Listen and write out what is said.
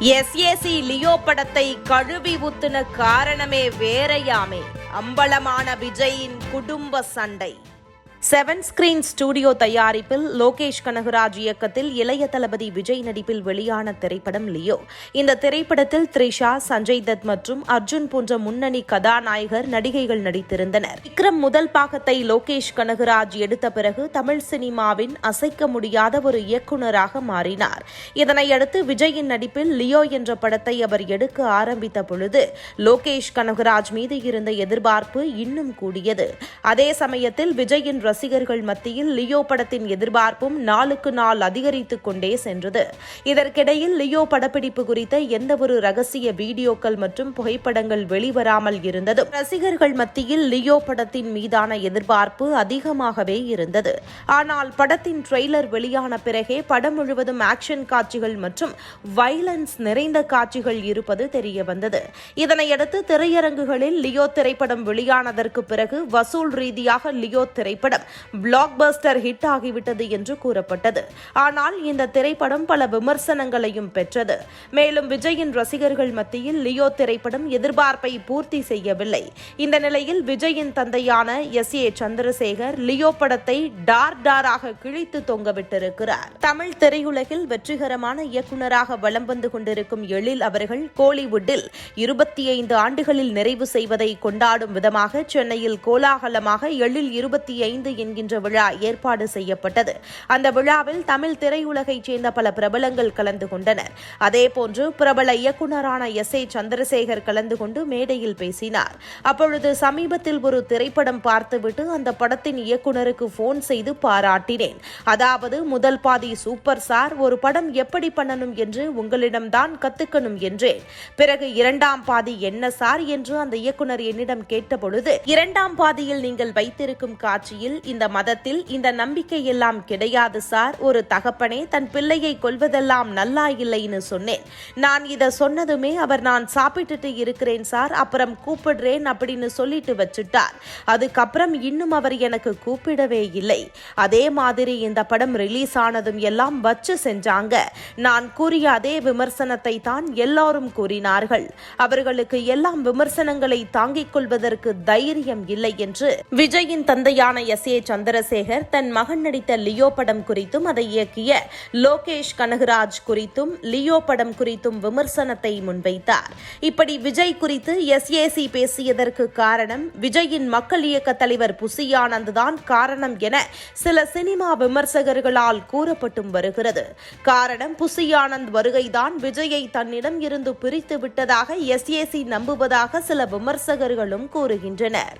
SAC Leo படத்தை கழுவி ஊத்துன காரணமே வேறையாமே. அம்பலமான விஜயின் குடும்ப சண்டை. செவன் ஸ்கிரீன் ஸ்டுடியோ தயாரிப்பில் லோகேஷ் கனகராஜ் இயக்கத்தில் இளைய தளபதி விஜய் நடிப்பில் வெளியான திரைப்படம் லியோ. இந்த திரைப்படத்தில் த்ரிஷா சஞ்சய் தத் மற்றும் அர்ஜுன் போன்ற முன்னணி கதாநாயகர் நடிகைகள் நடித்திருந்தனர். விக்ரம் முதல் பாகத்தை லோகேஷ் கனகராஜ் எடுத்த பிறகு தமிழ் சினிமாவின் அசைக்க முடியாத ஒரு இயக்குனராக மாறினார். இதனையடுத்து விஜயின் நடிப்பில் லியோ என்ற படத்தை அவர் எடுக்க ஆரம்பித்த பொழுது லோகேஷ் கனகராஜ் மீது இருந்த எதிர்பார்ப்பு இன்னும் கூடியது. அதே சமயத்தில் விஜயின் ரசிகர்கள் மத்தியில் லியோ படத்தின் எதிர்பார்ப்பும் நாளுக்கு நாள் அதிகரித்துக் கொண்டே சென்றது. இதற்கிடையில் லியோ படப்பிடிப்பு குறித்த எந்தவொரு ரகசிய வீடியோக்கள் மற்றும் புகைப்படங்கள் வெளிவராமல் இருந்ததும் ரசிகர்கள் மத்தியில் லியோ படத்தின் மீதான எதிர்பார்ப்பு அதிகமாகவே இருந்தது. ஆனால் படத்தின் ட்ரெய்லர் வெளியான பிறகே படம் முழுவதும் ஆக்ஷன் காட்சிகள் மற்றும் வைலன்ஸ் நிறைந்த காட்சிகள் இருப்பது தெரிய வந்தது இதனையடுத்து திரையரங்குகளில் லியோ திரைப்படம் வெளியானதற்கு பிறகு வசூல் ரீதியாக லியோ திரைப்படம் பிளாக் பஸ்டர் ஹிட் ஆகிவிட்டது என்று கூறப்பட்டது. ஆனால் இந்த திரைப்படம் பல விமர்சனங்களையும் பெற்றது. மேலும் விஜயின் ரசிகர்கள் மத்தியில் லியோ திரைப்படம் எதிர்பார்ப்பை பூர்த்தி செய்யவில்லை. இந்த நிலையில் விஜயின் தந்தையான எஸ் ஏ சந்திரசேகர் லியோ படத்தை டார் டாராக கிழித்து தொங்கவிட்டிருக்கிறார். தமிழ் திரையுலகில் வெற்றிகரமான இயக்குநராக வலம் வந்து கொண்டிருக்கும் எழில் அவர்கள் கோலிவுட்டில் இருபத்தி ஐந்து ஆண்டுகளில் நிறைவு செய்வதை கொண்டாடும் விதமாக சென்னையில் கோலாகலமாக எழில் இருபத்தி ஐந்து என்கின்ற விழா ஏற்பாடு செய்யப்பட்டது. அந்த விழாவில் தமிழ் திரையுலகைச் சேர்ந்த பல பிரபலங்கள் கலந்து கொண்டனர். அதேபோன்று பிரபல இயக்குநரான எஸ் ஏ சந்திரசேகர் கலந்து கொண்டு மேடையில் பேசினார். அப்பொழுது சமீபத்தில் ஒரு திரைப்படம் பார்த்துவிட்டு அந்த படத்தின் இயக்குநருக்கு போன் செய்து பாராட்டினேன். அதாவது முதல் பாதி சூப்பர் சார் ஒரு படம் எப்படி பண்ணணும் என்று உங்களிடம்தான் கத்துக்கணும் என்றேன். பிறகு இரண்டாம் பாதி என்ன சார் என்று அந்த இயக்குனர் என்னிடம் கேட்டபொழுது இரண்டாம் பாதியில் நீங்கள் வைத்திருக்கும் காட்சியில் இந்த மதத்தில் இந்த நம்பிக்கை எல்லாம் கிடையாது சார். ஒரு தகப்பனே தன் பிள்ளையை கொள்வதெல்லாம் நல்லா இல்லைன்னு சொன்னேன். நான் இதை சொன்னதுமே அவர் நான் சாப்பிட்டுட்டு இருக்கிறேன் சார். அப்புறம் கூப்பிடுறேன் அப்படின்னு சொல்லிட்டு வச்சுட்டார். அதுக்கப்புறம் இன்னும் அவர் எனக்கு கூப்பிடவே இல்லை. அதே மாதிரி இந்த படம் ரிலீஸ் ஆனதும் எல்லாம் வச்சு செஞ்சாங்க. நான் கூறிய அதே விமர்சனத்தை தான் எல்லாரும் கூறினார்கள். அவர்களுக்கு எல்லாம் விமர்சனங்களை தாங்கிக் கொள்வதற்கு தைரியம் இல்லை என்று விஜயின் தந்தையான எஸ். ஏ சந்திரசேகர் தன் மகன் நடித்த லியோ படம் குறித்தும் அதை இயக்கிய லோகேஷ் கனகராஜ் குறித்தும் லியோ படம் குறித்தும் விமர்சனத்தை முன்வைத்தார். இப்படி விஜய் குறித்து எஸ்ஏசி பேசியதற்கு காரணம் விஜயின் மக்கள் இயக்க தலைவர் புசியானந்த் தான் காரணம் என சில சினிமா விமர்சகர்களால் கூறப்பட்டும் வருகிறது. காரணம் புசியானந்த் வருகைதான் விஜயை தன்னிடம் இருந்து பிரித்து விட்டதாக எஸ்ஏசி நம்புவதாக சில விமர்சகர்களும் கூறுகின்றனர்.